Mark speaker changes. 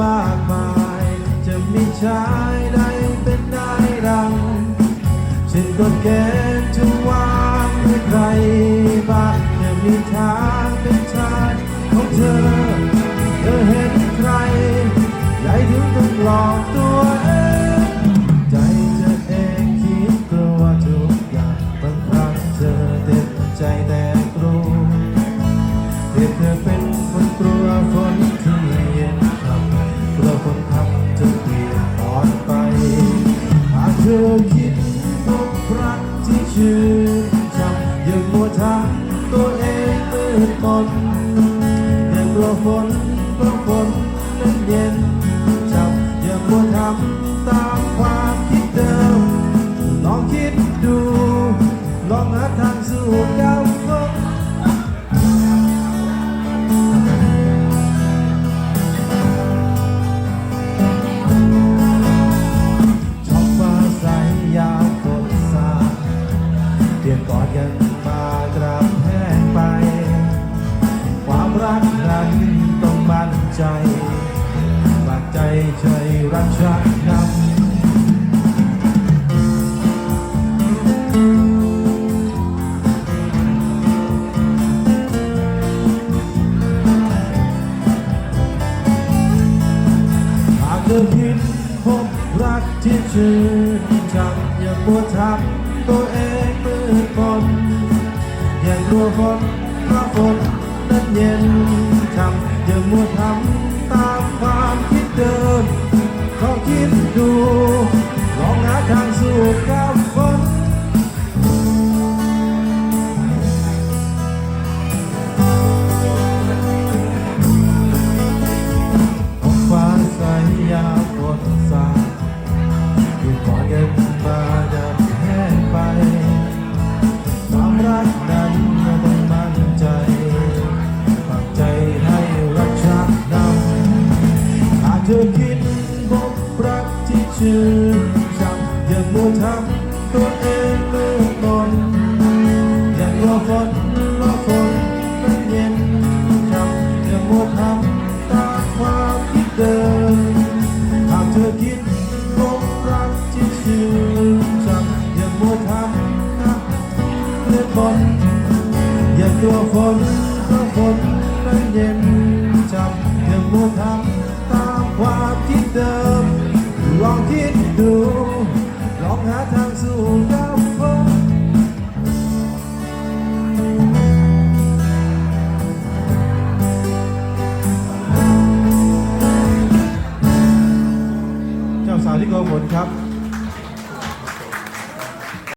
Speaker 1: มากมาย จะมีชายใดเป็นได้ดังฉันก็แกนจะวางให้ใครบ้างจะมีทางเป็นชายของเธอ เธอเห็นใครใหญ่ถึงต้องหลอกตัวเองใจเธอเองคิดกลัวทุกอย่างบางครั้งเธอเต็มใจแต่กลัวเรียกเธอเป็น ธอคิดพบรักที่ชื่นชมอย่ามัวทำตัวเองมืดมนอย่ากลัวฝนเพราะฝนนั้นเย็นช่ำอย่ามัวทำตามความคิดเดิมลองคิดดู ลองหาทางสู้กัน เพียงกอดกันมากราบแห้งไป ความรักนั้นต้องมั่นใจบากใจใจรักชักนำหากเธอคิดพบรักที่ชื่นชังอย่ามัวทำตัวเอง มื อคิดพบรักที่ชื่นชังอย่ามัวทำตัวเองมืดมนอย่ารอฝนรอฝนนั้นเย็นช่ำอย่ามัวทำตามความคิดเดิมหากเธอคิดพบรักที่ชื่นชังอย่ามัวทำนะเลือดฝนอย่ากลัวฝนราะฝน ครับ